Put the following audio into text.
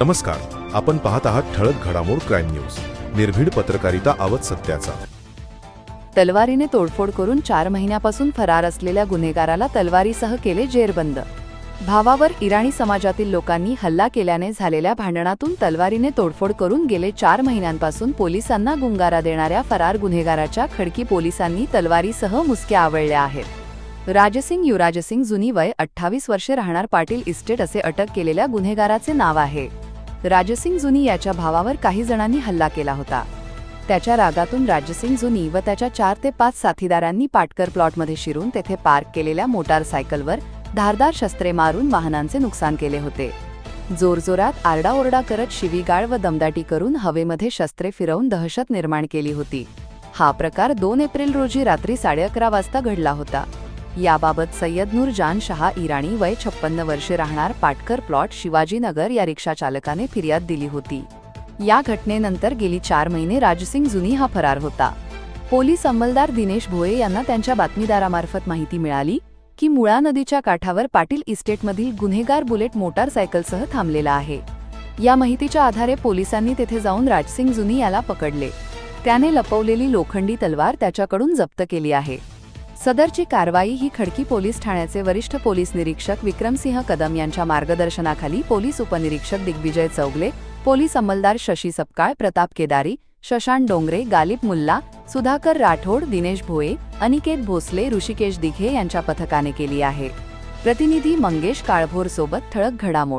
नमस्कार. आपण पाहत आहात ठळक घडामोड क्राईम न्यूज. निर्भीड पत्रकारिता आवत सत्याचा. तलवारीने तोडफोड करून चार महिन्यापासून फरार असलेल्या गुन्हेगाराला तलवारीसह केले जेरबंद. भावावर इराणी समाजातील लोकांनी हल्ला केल्याने झालेल्या भांडणातून तलवारीने तोडफोड करून गेले चार महिन्यांपासून पोलिसांना गुंगारा देणाऱ्या फरार गुन्हेगाराच्या खडकी पोलिसांनी तलवारीसह मुसक्या आवळल्या आहेत. राजसिंग युवराजसिंग जुनी वय अठ्ठावीस वर्षे राहणार पाटील इस्टेट असे अटक केलेल्या गुन्हेगाराचे नाव आहे. राजसिंग जुनी याच्या भावावर काही जणांनी हल्ला केला होता. त्याच्या रागातून राजसिंग जुनी व त्याच्या चार ते पाच साथीदारांनी पाटकर प्लॉटमध्ये शिरून तेथे पार्क केलेल्या मोटारसायकलवर धारदार शस्त्रे मारून वाहनांचे नुकसान केले होते. जोरजोरात आरडाओरडा करत शिवीगाळ व दमदाटी करून हवेमध्ये शस्त्रे फिरवून दहशत निर्माण केली होती. हा प्रकार दोन एप्रिल रोजी रात्री साडे अकरा वाजता घडला होता. याबाबत सय्यद नूर जान शहा इराणी वय छप्पन्न वर्षे राहणार पाटकर प्लॉट शिवाजीनगर या रिक्षा चालकाने फिर्याद दिली होती. या घटनेनंतर गेली चार महिने राजसिंग जुनी हा फरार होता. पोलीस अंमलदार दिनेश भोये यांना त्यांच्या बातमीदारामार्फत माहिती मिळाली की मुळा नदीच्या काठावर पाटील इस्टेटमधील गुन्हेगार बुलेट मोटारसायकलसह थांबलेला आहे. या माहितीच्या आधारे पोलिसांनी तेथे जाऊन राजसिंग जुनी याला पकडले. त्याने लपवलेली लोखंडी तलवार त्याच्याकडून जप्त केली आहे. सदरची कारवाई ही खडकी पोलीस ठाण्याचे वरिष्ठ पोलीस निरीक्षक विक्रमसिंह कदम यांच्या मार्गदर्शनाखाली पोलीस उपनिरीक्षक दिग्विजय चौगले पोलीस अंमलदार शशी सपकाळ प्रताप केदारी शशांक डोंगरे गालिब मुल्ला सुधाकर राठोड दिनेश भोये अनिकेत भोसले ऋषिकेश दिघे यांच्या पथकाने केली आहे. प्रतिनिधी मंगेश काळभोर सोबत ठळक घडामोड